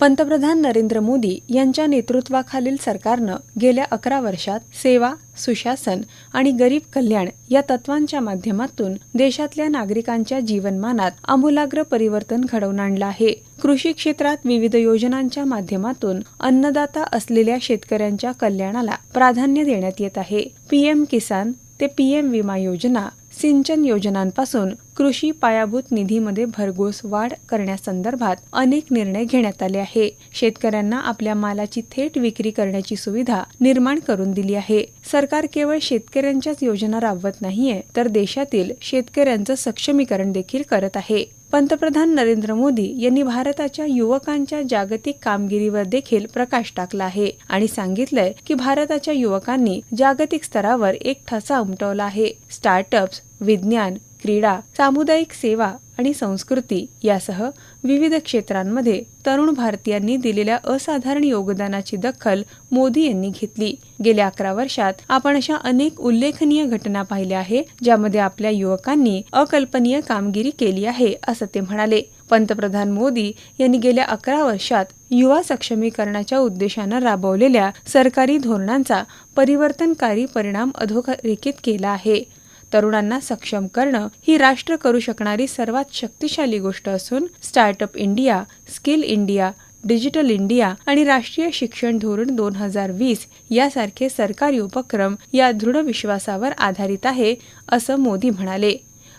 पंतप्रधान नरेंद्र मोदी यांच्या नेतृत्वाखालील सरकारनं गेल्या अकरा वर्षात सेवा सुशासन आणि गरीब कल्याण या तत्वांच्या माध्यमातून देशातल्या नागरिकांच्या जीवनमानात आमूलाग्र परिवर्तन घडवून आणलं आहे. कृषी क्षेत्रात विविध योजनांच्या माध्यमातून अन्नदाता असलेल्या शेतकऱ्यांच्या कल्याणाला प्राधान्य देण्यात येत आहे. पीएम किसान ते पीएम विमा योजना सिंचन योजनांपासून कृषी पायाभूत निधीमध्ये भरघोस वाढ करण्यासंदर्भात अनेक निर्णय घेण्यात आले आहे. शेतकऱ्यांना आपल्या मालाची थेट विक्री करण्याची सुविधा निर्माण करून दिली आहे. सरकार केवळ शेतकऱ्यांच्याच योजना राबवत नाहीये तर देशातील शेतकऱ्यांचं सक्षमीकरण देखील करत आहे. पंतप्रधान नरेंद्र मोदी यांनी भारताच्या युवकांच्या जागतिक कामगिरीवर देखील प्रकाश टाकला आहे आणि सांगितलंय की भारताच्या युवकांनी जागतिक स्तरावर एक ठसा उमटवला आहे. स्टार्टअप्स विज्ञान क्रीडा सामुदायिक सेवा आणि संस्कृती यासह विविध क्षेत्रांमध्ये तरुण भारतीयांनी दिलेल्या असाधारण योगदानाची दखल मोदी यांनी घेतली. गेल्या अकरा वर्षात आपण अशा अनेक उल्लेखनीय घटना पाहिल्या आहे ज्यामध्ये आपल्या युवकांनी अकल्पनीय कामगिरी केली आहे असं ते म्हणाले. पंतप्रधान मोदी यांनी गेल्या अकरा वर्षात युवा सक्षमीकरणाच्या उद्देशानं राबवलेल्या सरकारी धोरणांचा परिवर्तनकारी परिणाम अधोरेखित केला आहे. तरुणांना सक्षम करणं ही राष्ट्र करू शकणारी सर्वात शक्तिशाली गोष्ट असून startup India skill India digital India आणि राष्ट्रीय शिक्षण धोरण दोन हजार वीस यासारखे सरकारी उपक्रम या दृढ विश्वासावर आधारित आहे असं मोदी म्हणाले.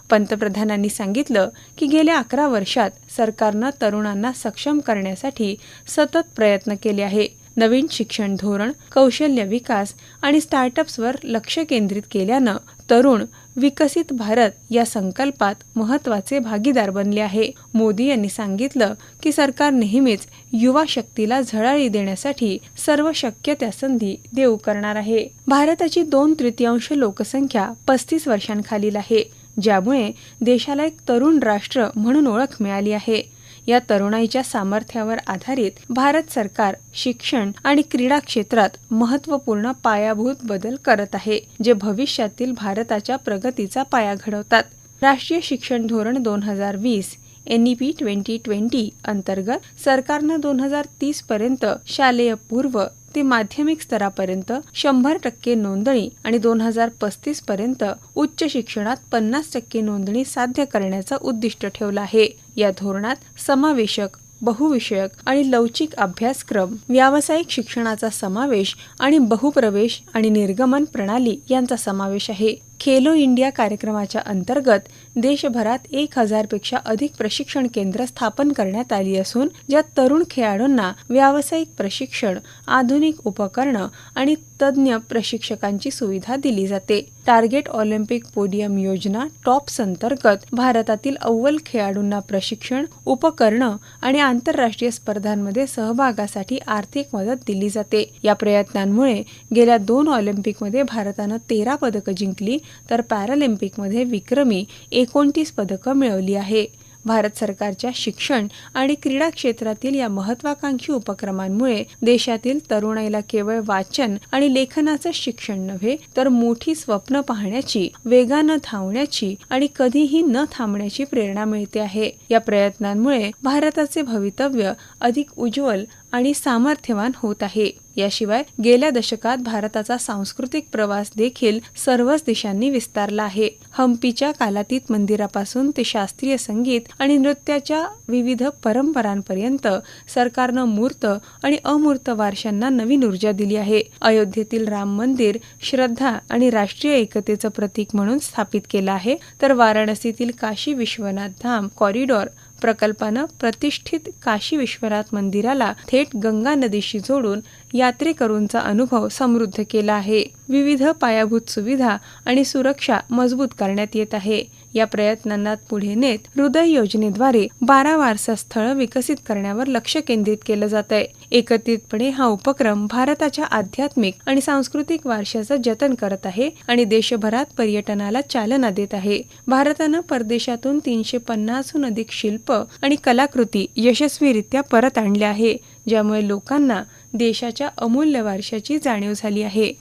पंतप्रधानांनी सांगितलं की गेल्या अकरा वर्षात सरकारनं तरुणांना सक्षम करण्यासाठी सतत प्रयत्न केले आहे. नवीन शिक्षण धोरण कौशल्य विकास आणि स्टार्टअप्सवर लक्ष केंद्रित केल्यानं तरुण विकसित भारत या संकल्पात महत्त्वाचे भागीदार बनले आहे. मोदी यांनी सांगितलं की सरकार नेहमीच युवा शक्तीला झळाळी देण्यासाठी सर्व शक्य त्या संधी देऊ करणार आहे. भारताची दोन तृतीयांश लोकसंख्या पस्तीस वर्षांखालील आहे ज्यामुळे देशाला एक तरुण राष्ट्र म्हणून ओळख मिळाली आहे. या तरुणाईच्या सामर्थ्यावर आधारित भारत सरकार शिक्षण आणि क्रीडा क्षेत्रात महत्त्वपूर्ण पायाभूत बदल करत आहे जे भविष्यातील भारताच्या प्रगतीचा पाया घडवतात. राष्ट्रीय शिक्षण धोरण दोन हजार वीस एनईपी ट्वेंटी ट्वेंटी अंतर्गत सरकारनं दोन हजार तीस पर्यंत शालेय पूर्व ते माध्यमिक स्तरापर्यंत शंभर टक्के नोंदणी आणि दोन हजार पस्तीस पर्यंत उच्च शिक्षणात पन्नास टक्के नोंदणी साध्य करण्याचं उद्दिष्ट ठेवलं आहे. या धोरणात समावेशक बहुविषयक आणि लवचिक अभ्यासक्रम व्यावसायिक शिक्षणाचा समावेश आणि बहुप्रवेश आणि निर्गमन प्रणाली यांचा समावेश आहे. खेलो इंडिया कार्यक्रमाच्या अंतर्गत देशभरात एक हजारपेक्षा अधिक प्रशिक्षण केंद्र स्थापन करण्यात आली असून ज्यात तरुण खेळाडूंना व्यावसायिक प्रशिक्षण आधुनिक उपकरणं आणि तज्ज्ञ प्रशिक्षकांची सुविधा दिली जाते. टार्गेट ऑलिम्पिक पोडियम योजना टॉप्स अंतर्गत भारतातील अव्वल खेळाडूंना प्रशिक्षण उपकरणं आणि आंतरराष्ट्रीय स्पर्धांमध्ये सहभागासाठी आर्थिक मदत दिली जाते. या प्रयत्नांमुळे गेल्या दोन ऑलिम्पिकमध्ये भारतानं तेरा पदकं जिंकली तर पॅरालिम्पिकमध्ये विक्रमी एकोणतीस पदकं मिळवली आहे. भारत सरकारच्या शिक्षण आणि क्रीडा क्षेत्रातील या महत्वाकांक्षी उपक्रमांमुळे देशातील तरुणाईला केवळ वाचन आणि लेखनाचं शिक्षण नव्हे तर मोठी स्वप्न पाहण्याची वेगानं धावण्याची आणि कधीही न थांबण्याची प्रेरणा मिळते आहे. या प्रयत्नांमुळे भारताचे भवितव्य अधिक उज्ज्वल आणि सामर्थ्यवान होत आहे. याशिवाय गेल्या दशकात भारताचा सांस्कृतिक प्रवास देखील सर्वच दिशांनी विस्तारला आहे. हम्पीच्या कालातीत मंदिरापासून ते शास्त्रीय संगीत आणि नृत्याच्या विविध परंपरांपर्यंत सरकारनं मूर्त आणि अमूर्त वारशांना नवीन ऊर्जा दिली आहे. अयोध्येतील राम मंदिर श्रद्धा आणि राष्ट्रीय एकतेचं प्रतीक म्हणून स्थापित केलं आहे. तर वाराणसीतील काशी विश्वनाथ धाम कॉरिडॉर प्रकल्पानं प्रतिष्ठित काशी विश्वनाथ मंदिराला थेट गंगा नदीशी जोडून यात्रेकरूंचा अनुभव समृद्ध केला आहे. विविध पायाभूत सुविधा आणि सुरक्षा मजबूत करण्यात येत आहे. या प्रयत्नांना पुढे नेत हृदय योजनेद्वारे बारा वारसा स्थळ विकसित करण्यावर लक्ष केंद्रित केलं जात आहे एकत्रितपणे हा उपक्रम भारताच्या आध्यात्मिक आणि सांस्कृतिक वारशाचं जतन करत आहे आणि देशभरात पर्यटनाला चालना देत आहे. भारतानं परदेशातून तीनशे पन्नासहून अधिक शिल्प आणि कलाकृती यशस्वीरित्या परत आणल्या आहे ज्यामुळे लोकांना देशाच्या अमूल्य वारशाची जाणीव झाली आहे.